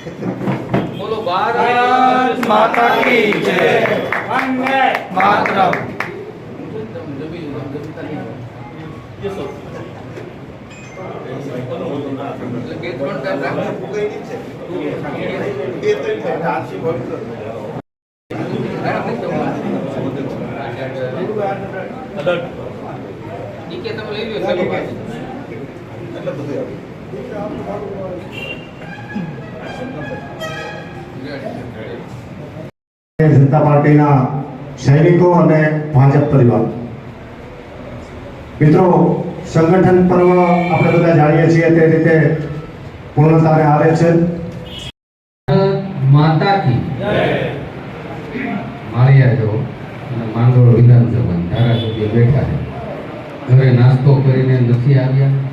બોલો ભારત માતા કી જય. વંદે. માતરમ. એટલે બે ત્રણ ટાઈમ રાખો. ઈ કે તમે લઈ લ્યો ચાલો ભાઈ. જનતા પાર્ટીના સૈનિકો અને ભાજપ પરિવાર. મિત્રો, સંગઠન પર્વ આપણે બધા જાણીએ છીએ, તે રીતે પૂર્ણતાને આવે છે. માતા કી માળિયા જો અને માંગરોળ વિધાનસભા ધારાસભ્ય બેઠા છે. ઘરે નાસ્તો કરીને નથી આવ્યા.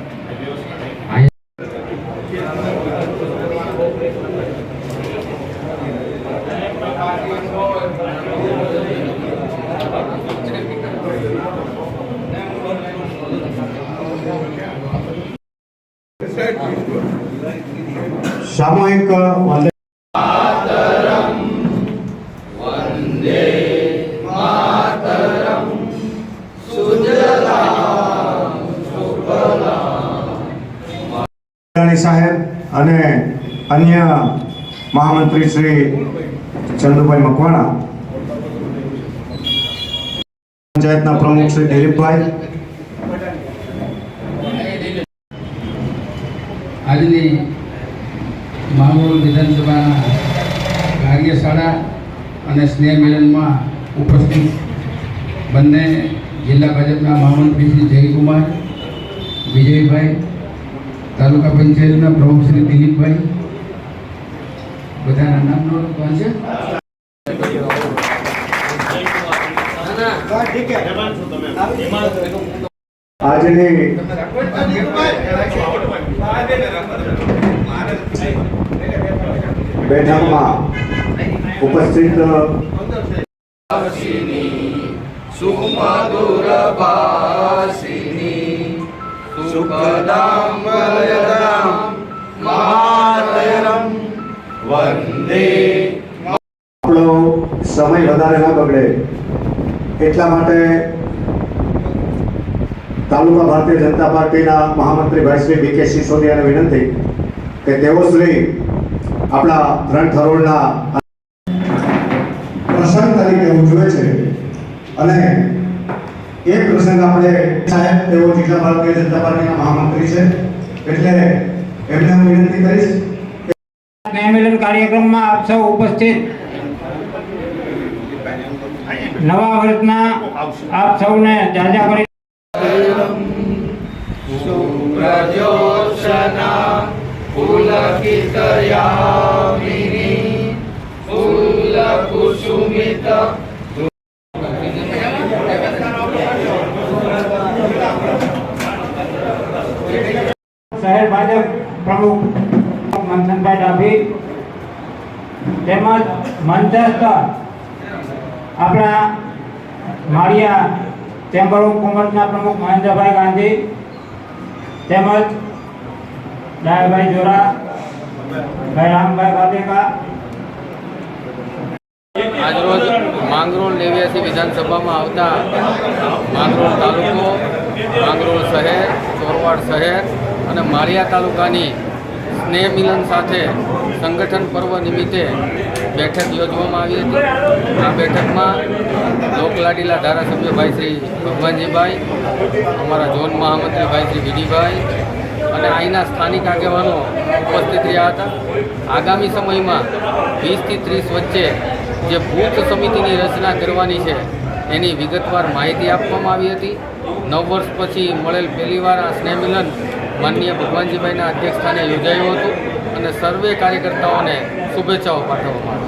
સામૂહિક વંદે સાહેબ અને અન્ય મહામંત્રી શ્રી ચંદુભાઈ મકવાણા પંચાયતના પ્રમુખ શ્રી દિલીપભાઈ। આજની માંગરોળ વિધાનસભાના કાર્યશાળા અને સ્નેહ મિલનમાં ઉપસ્થિત બંને જિલ્લા ભાજપના મહામંત્રી શ્રી જયકુમાર વિજયભાઈ તાલુકા પંચાયતના પ્રમુખ શ્રી દિલીપભાઈ બધાના નામ નો વાંચે ના, ના. આજની બેઠકમાં ઉપસ્થિત આપણો સમય વધારે ના બગડે. એટલા માટે તાલુકા ભારતીય જનતા પાર્ટીના મહામંત્રી ભાઈ શ્રી બી કે સિસોદિયાને વિનંતી કે તેઓ શ્રી આપણા ત્રણ થરોળના પ્રસંગ તરીકે ઉજવે છે. અને એ પ્રસંગ આપણે સાહેબ તેઓ જિલ્લા ભારતીય જનતા પાર્ટીના મહામંત્રી છે એટલે એમને હું વિનંતી કરીશ કાર્યક્રમમાં આપ સૌ ઉપસ્થિત. નવા વર્ષના આપ સૌને જાજા કરી. સુરજોત્સના ફૂલકુસુમિત શહેર ભાજપ પ્રમુખ મનસનભાઈ ડાભી તેમજ મંચસ્થ આપણા માળિયા ચેમ્બર ઓફ કોમર્સના પ્રમુખ મહેન્દ્રભાઈ ગાંધી તેમજ ડાયાભાઈ જોરા આજરોજ માંગરોળ નેવ્યાસી વિધાનસભામાં આવતા માંગરોળ તાલુકો, માંગરોળ શહેર, ચોરવાડ શહેર અને માળિયા તાલુકાની સ્નેહ મિલન સાથે સંગઠન પર્વ નિમિત્તે બેઠક યોજવામાં આવી હતી. આ બેઠકમાં લોકલાડીલા ધારાસભ્ય ભાઈ શ્રી ભગવાનજીભાઈ, અમારા ઝોન મહામંત્રી ભાઈ શ્રી વિડીભાઈ અને અહીંના સ્થાનિક આગેવાનો ઉપસ્થિત રહ્યા હતા. આગામી સમયમાં વીસથી ત્રીસ વચ્ચે જે બૂથ સમિતિની રચના કરવાની છે, એની વિગતવાર માહિતી આપવામાં આવી હતી. નવ વર્ષ પછી મળેલ પહેલીવાર આ સ્નેહમિલન માનનીય ભગવાનજીભાઈના અધ્યક્ષસ્થાને યોજાયું હતું અને સર્વે કાર્યકર્તાઓને શુભેચ્છાઓ પાઠવવામાં આવી.